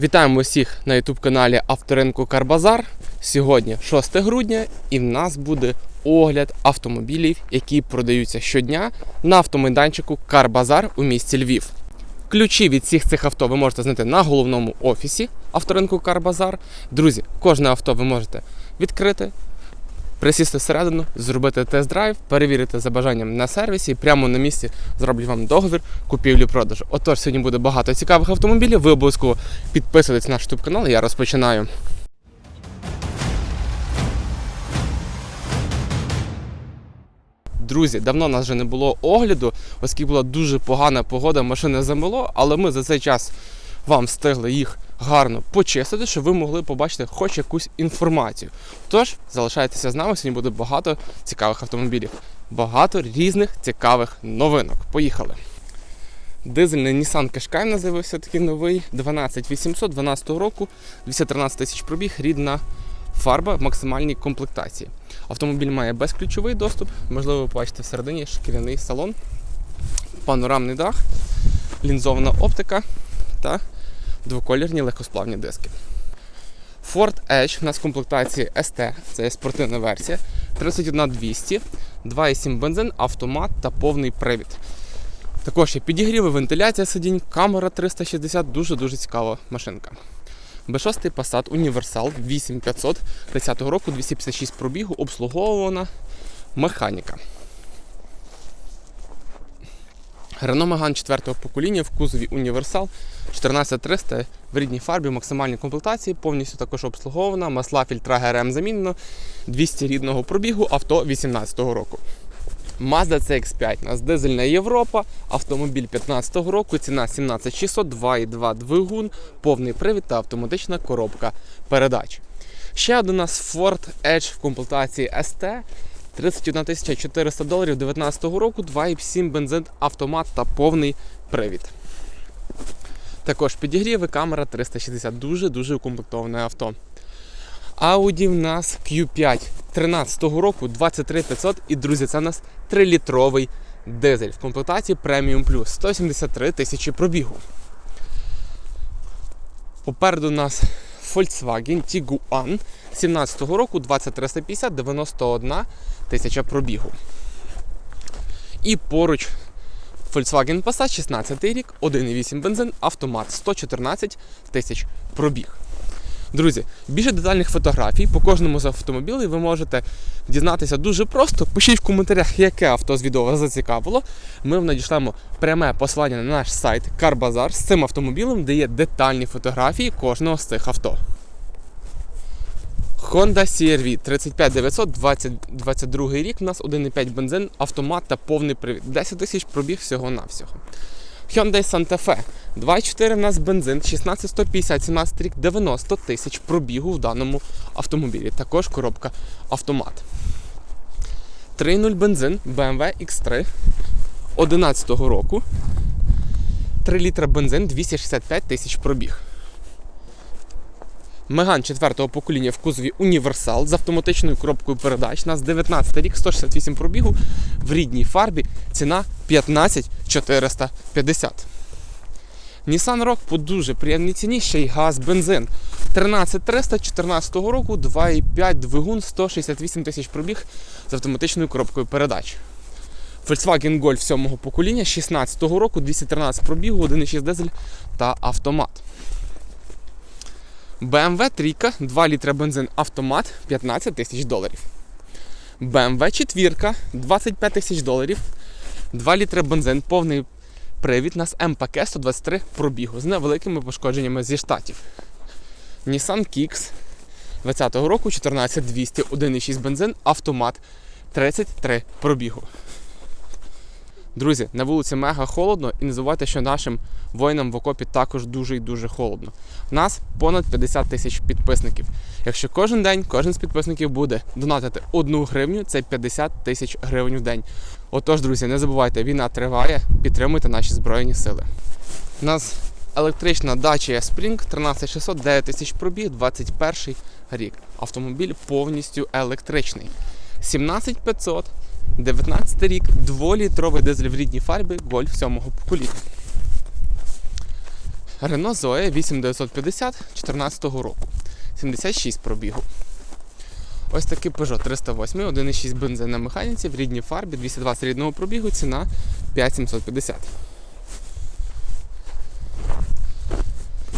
Вітаємо усіх на youtube каналі Авторинку Карбазар. Сьогодні 6 грудня, і в нас буде огляд автомобілів, які продаються щодня на автомайданчику Карбазар у місті Львів. Ключі від всіх цих авто ви можете знайти на головному офісі авторинку Карбазар. Друзі, кожне авто ви можете відкрити, присісти всередину, зробити тест-драйв, перевірити за бажанням на сервісі і прямо на місці зроблять вам договір купівлі-продажу. Отож, сьогодні буде багато цікавих автомобілів. Ви обов'язково підписуйтесь на наш YouTube канал. Я розпочинаю. Друзі, давно нас вже не було огляду, оскільки була дуже погана погода, машини замело, але ми за цей час вам встигли їх гарно почистити, щоб ви могли побачити хоч якусь інформацію. Тож залишайтеся з нами, сьогодні буде багато цікавих автомобілів, багато різних цікавих новинок. Поїхали! Дизельний Nissan Qashqai в з'явився такий новий 12800 12 року, 213 тисяч пробіг, рідна фарба в максимальній комплектації. Автомобіль має безключовий доступ, можливо, ви побачите всередині шкіряний салон, панорамний дах, лінзована оптика та двоколірні легкосплавні диски. Ford Edge у нас в комплектації ST, це є спортивна версія, 31200, 2,7 бензин, автомат та повний привід. Також є підігріви, вентиляція сидінь, камера 360, дуже-дуже цікава машинка. B6 Passat Універсал 8500 10 року, 256 пробігу, обслуговувана механіка. Renault Megane 4 покоління в кузові Універсал 14300 в рідній фарбі, максимальній комплектації, повністю також обслугована, масла фільтра ГРМ замінено, 200 рідного пробігу, авто 18 року. Mazda CX5 у нас дизельна Європа, автомобіль 15 року, ціна 17600, 2,2 двигун, повний привід та автоматична коробка передач. Ще один у нас Ford Edge в комплектації ST, 31 400 доларів 19 року, 2,7 бензин, автомат та повний привід. Також підігріви, камера 360, дуже-дуже укомплектоване авто. Audi в нас Q5 13 року 23500 і, друзі, це у нас 3-літровий дизель в комплектації Premium Plus 173 тисячі пробігу. Попереду у нас Volkswagen Tiguan 17 року 2350 91 тисяча пробігу. І поруч Volkswagen Passat 16 рік, 1,8 бензин, автомат 114 тисяч пробіг. Друзі, більше детальних фотографій по кожному з автомобілів ви можете дізнатися дуже просто. Пишіть в коментарях, яке авто з відео вас зацікавило. Ми вам надішлемо пряме посилання на наш сайт CarBazaar з цим автомобілем, де є детальні фотографії кожного з цих авто. Honda CR-V 35900 2022 рік. У нас 1,5 бензин, автомат та повний привід. 10 тисяч пробіг всього-навсього. Hyundai Santa Fe 2,4 у нас бензин, 16150, 17 рік, 90 тисяч пробігу в даному автомобілі. Також коробка автомат. 3.0 бензин BMW X3 11 року. 3 літра бензин, 265 тисяч пробіг. Меган 4 покоління в кузові Універсал з автоматичною коробкою передач. У нас 19 рік, 168 пробігу в рідній фарбі. Ціна 15 450. Nissan Rogue по дуже приємній ціні, ще й газ, бензин. 13300 14 року, 2,5 двигун, 168 тисяч пробіг з автоматичною коробкою передач. Volkswagen Golf 7 покоління 16 року, 213 пробігу, 1,6 дизель та автомат. BMW 3, 2 літра бензин автомат 15 тисяч доларів. BMW 4, 25 тисяч доларів. 2 літри бензин, повний привід, у нас МПК 123 пробігу з невеликими пошкодженнями зі штатів. Nissan Kicks 20-го року 14200, 1,6 бензин, автомат 33 пробігу. Друзі, на вулиці мега холодно і не забувайте, що нашим воїнам в окопі також дуже і дуже холодно. У нас понад 50 тисяч підписників. Якщо кожен день кожен з підписників буде донатити одну гривню, це 50 тисяч гривень в день. Отож, друзі, не забувайте, війна триває, підтримуйте наші Збройні Сили. У нас електрична Dacia Spring 13600, 9 тисяч пробіг, 21 рік. Автомобіль повністю електричний. 17500, 19 рік, 2-літровий дизель в рідній фарбі, Golf 7 покоління. Renault Zoe 8950 14 року. 76 пробігу. Ось такий Peugeot 308, 1,6 бензин на механіці в рідній фарбі, 220 рідного пробігу, ціна 5750.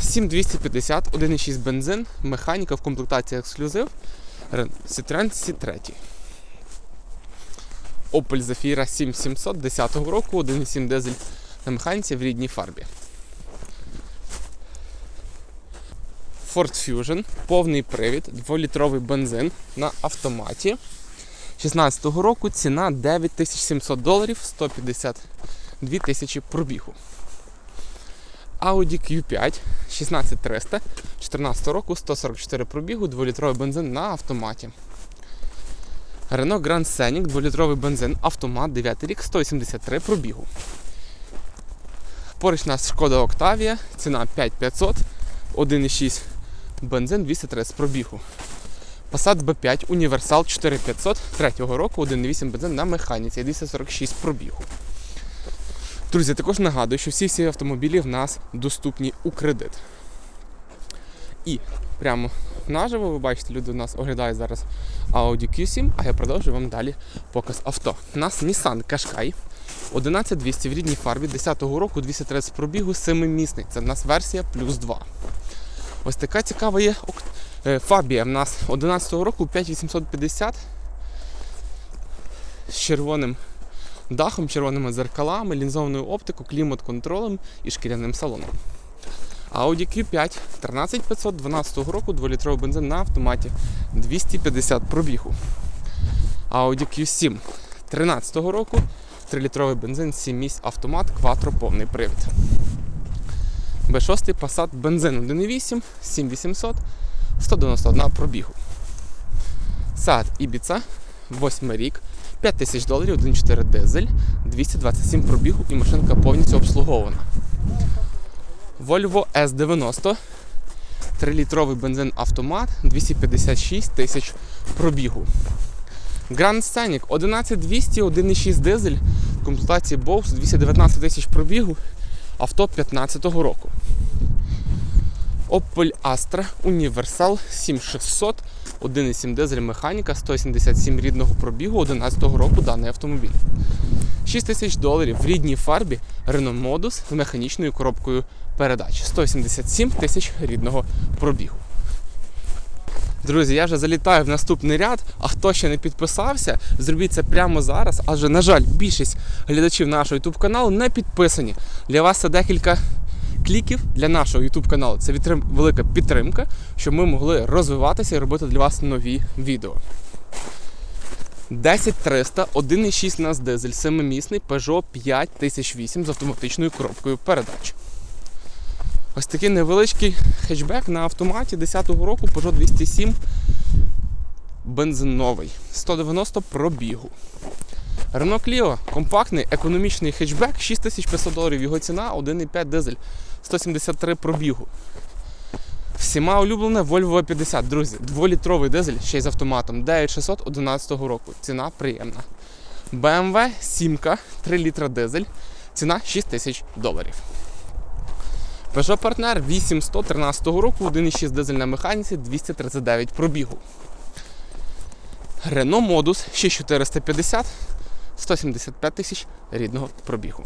7250, 1,6 бензин, механіка в комплектації ексклюзив, Citroen C3. Opel Zafira 7700 10 року, 1,7 дизель на механіці в рідній фарбі. Ford Fusion, повний привід, 2-літровий бензин на автоматі. 16-го року ціна 9700 доларів, 152 тисячі пробігу. Audi Q5 16300, 14 року, 144 пробігу, 2-літровий бензин на автоматі. Renault Grand Scenic, 2-літровий бензин, автомат, 9 рік, 183 пробігу. Поруч нас Шкода Octavia, ціна 5500, 1,6 бензин 230 пробігу. Passat B5 Універсал 4500 3 року, 1,8 бензин на механіці, 246 пробігу. Друзі, також нагадую, що всі ці автомобілі в нас доступні у кредит. І прямо наживо, ви бачите, люди у нас оглядають зараз Audi Q7, а я продовжую вам далі показ авто. У нас Nissan Qashqai 11200 в рідній фарбі 10-го року, 230 пробігу, 7-місний. Це в нас версія плюс 2. Ось така цікава є е, Фабія в нас 11-го року 5850 з червоним дахом, червоними зеркалами, лінзованою оптикою, клімат-контролем і шкіряним салоном. Audi Q5 13500 12 року, 2-літровий бензин на автоматі 250 пробігу. Audi Q7 13 року, 3-літровий бензин, 7 місць автомат, кватро повний привід. B6 Passat бензин 1.8, 7800, 191 пробігу. Seat Ibiza, 8 рік, 5000 доларів, 1.4 дизель, 227 пробігу і машинка повністю обслугована. Volvo S90, 3-літровий бензин автомат, 256 тисяч пробігу. Grand Scenic 11200, 1.6 дизель, в комплектації Bose 219 тисяч пробігу, авто 15-го року. Opel Astra Універсал 7600, 1,7 дизель механіка, 177 рідного пробігу 11-го року даний автомобіль. 6 тисяч доларів в рідній фарбі Renault Modus з механічною коробкою передач. 177 тисяч рідного пробігу. Друзі, я вже залітаю в наступний ряд. А хто ще не підписався, зробіть це прямо зараз. Адже, на жаль, більшість глядачів нашого YouTube каналу не підписані. Для вас це декілька кліків для нашого YouTube каналу. Це велика підтримка, щоб ми могли розвиватися і робити для вас нові відео. 10300, 1,6 нас дизель, 7-місний Peugeot 5008 з автоматичною коробкою передач. Ось такий невеличкий хетчбек на автоматі 10-го року Peugeot 207 бензиновий, 190 пробігу. Renault Clio компактний економічний хетчбек, 6500 доларів його ціна, 1,5 дизель, 173 пробігу. Всіма улюблене Volvo V50, друзі, 2-літровий дизель ще й з автоматом 9600 11 року. Ціна приємна. BMW 7, 3 літра дизель, ціна 6000 доларів. Peugeot Partner 8100 13 року, 1,6 дизель на механіці, 239 пробігу. Renault Modus 6450, 175 тисяч рідного пробігу.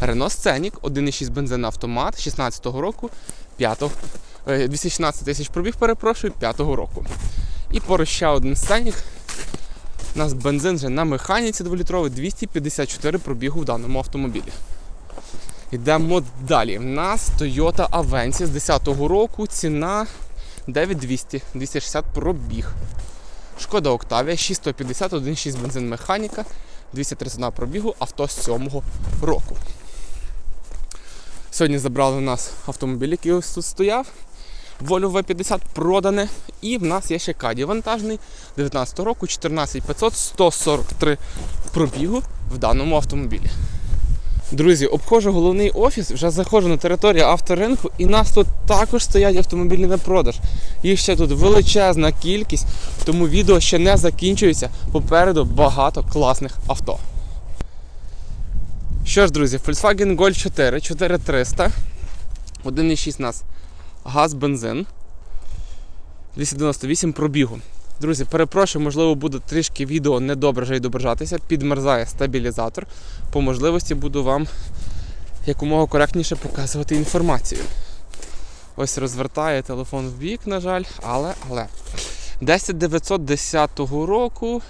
Renault Scenic 1,6 бензин автомат 16 року, 5, е, 216 тисяч пробіг, перепрошую, 5-го року. І поруч ще один Scenic. У нас бензин вже на механіці 2-літровий, 254 пробігу в даному автомобілі. Йдемо далі. У нас Toyota Avensis з 10-го року, ціна 9200, 260 пробіг. Шкода Octavia 6150, 1,6 бензин механіка, 231 пробігу, авто з 7-го року. Сьогодні забрали у нас автомобіль, який ось тут стояв. Volvo V50 продане. І в нас є ще Каді вантажний 19 року, 14500, 143 пробігу в даному автомобілі. Друзі, обходжу головний офіс, вже заходжу на територію авторинку, і нас тут також стоять автомобілі на продаж. Їх ще тут величезна кількість, тому відео ще не закінчується. Попереду багато класних авто. Що ж, друзі, Volkswagen Golf 4, 4300, 1,6 у нас газ, бензин, 298 пробігу. Друзі, перепрошую, можливо, буде трішки відео недобре вже підмерзає стабілізатор. По можливості буду вам якомога коректніше показувати інформацію. Ось розвертає телефон в бік, на жаль, але, але. 10910 року.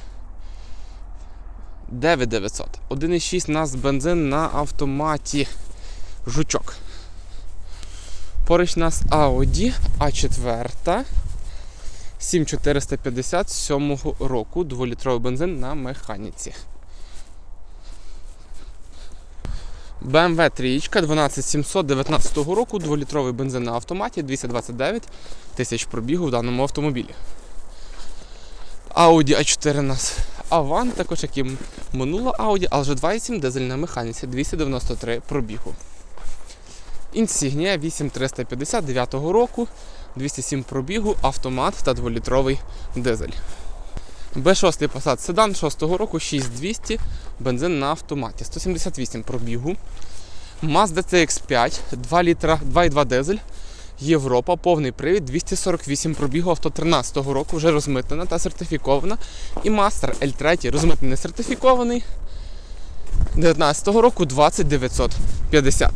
9900. 1,6 у нас бензин на автоматі. Жучок. Поруч нас Audi А4. 7450 7 року. 2-літровий бензин на механіці. BMW 3 12700 19 року, 2-літровий бензин на автоматі, 229 тисяч пробігу в даному автомобілі. Audi A4 у нас Avant, також як і минула Audi, вже 2.7 дизель на механіці, 293 пробігу. Insignia 8350 9 року, 207 пробігу, автомат та 2-літровий дизель. B6 Passat седан 6-го року, 6200, бензин на автоматі, 178 пробігу. Mazda CX5, 2 літра, 2,2 дизель, Європа, повний привід, 248 пробігу авто 13-го року, вже розмитнена та сертифікована. І Master L3 розмитнений сертифікований 19 року 20950.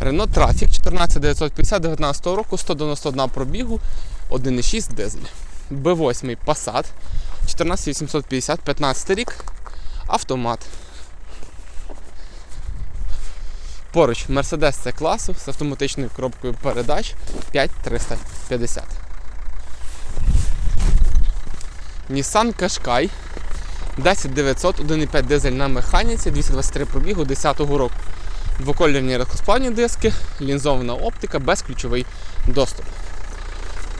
Renault Trafic 14950 19 року, 191 пробігу, 1,6 дизель. B8 Passat 14850 15 рік, автомат. Поруч Mercedes C класу з автоматичною коробкою передач 5350. Nissan Qashqai 10900 1,5 дизель на механіці, 223 пробігу 10-го року. Двокольорні розкладні диски, лінзована оптика, безключовий доступ.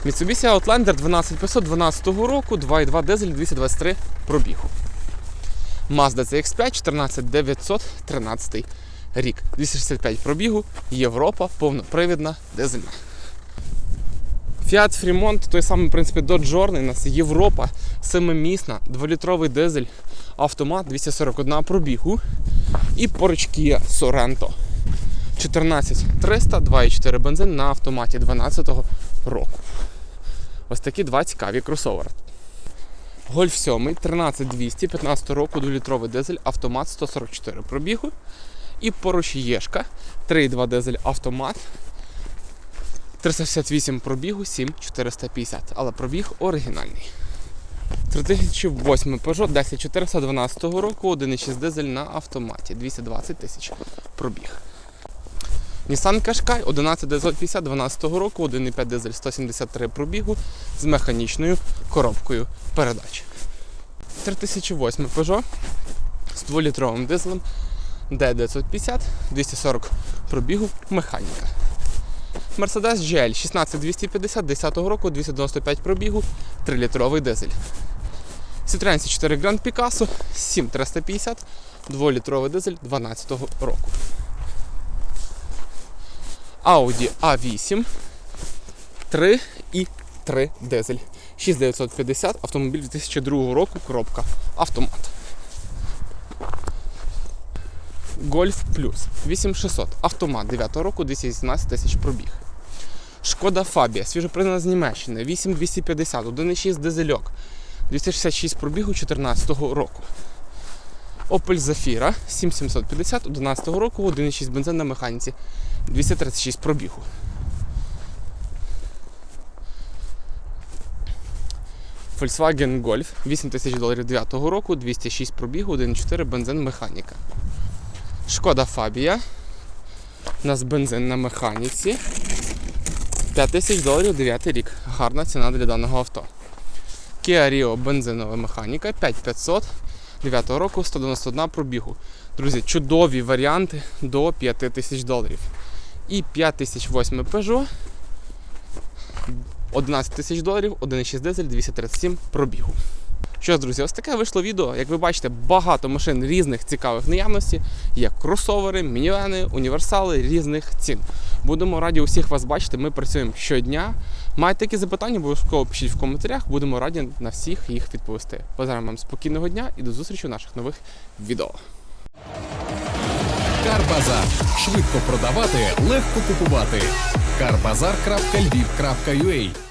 Mitsubishi Outlander 12500 12 року, 2,2 дизель 223 пробігу. Mazda CX5 14900 13 рік. 265 пробігу, Європа, повнопривідна, дизельна. Fiat Fremont, той самий, в принципі, Dodge Journey, у нас Європа, семимісна, 2-літровий дизель, автомат 241 пробігу. І поруч Kia Sorento. 14300, 2,4 бензин на автоматі 12 року. Ось такі два цікаві кросовери. Гольф 7, 13200, 15 року, 2-літровий дизель, автомат 144 пробігу. І поруч Єшка, 3,2 дизель автомат. 368 пробігу, 7450, але пробіг оригінальний. 3008 Peugeot 10412 року, 1,6 дизель на автоматі, 220 тисяч пробіг. Nissan Qashqai 11950 12 року, 1,5 дизель 173 пробігу з механічною коробкою передач. 3008 Peugeot з 2-літровим дизелем D950 240 пробігу механіка. Mercedes GL 16250 10 року, 295 пробігу, 3-літровий дизель. Citroen C4 Grand Picasso 7350, 2-літровий дизель 12 року. Audi A8 3 і 3 дизель. 6950, автомобіль 2002 року, коробка, автомат. Golf Plus 8600, автомат 9 року, 218 тисяч пробіг. Шкода Фабія, свіжопринана з Німеччини, 8250, 1,6 дизельок, 266 пробігу 2014 року. Opel Zafira 7750, 11 року, 1,6 бензин на механіці, 236 пробігу. Volkswagen Golf 8 тисяч доларів 9 року, 206 пробігу, 1,4 бензин механіка. Шкода Фабія. У нас бензин на механіці. 5 тисяч доларів 9 рік. Гарна ціна для даного авто. Kia Rio бензинова механіка 5500 9 року 191 пробігу. Друзі, чудові варіанти до 5 тисяч доларів. І 5008 Peugeot 11 тисяч доларів, 1,6 дизель, 237 пробігу. Що ж, друзі, ось таке вийшло відео. Як ви бачите, багато машин різних цікавих наявності. Є кросовери, мінівени, універсали різних цін. Будемо раді усіх вас бачити. Ми працюємо щодня, Маєте такі запитання, обов'язково пишіть в коментарях, будемо раді на всіх їх відповісти. Бажаємо вам спокійного дня і до зустрічі у наших нових відео. Карбазар. Швидко продавати, легко купувати. Карбазар.львів.ua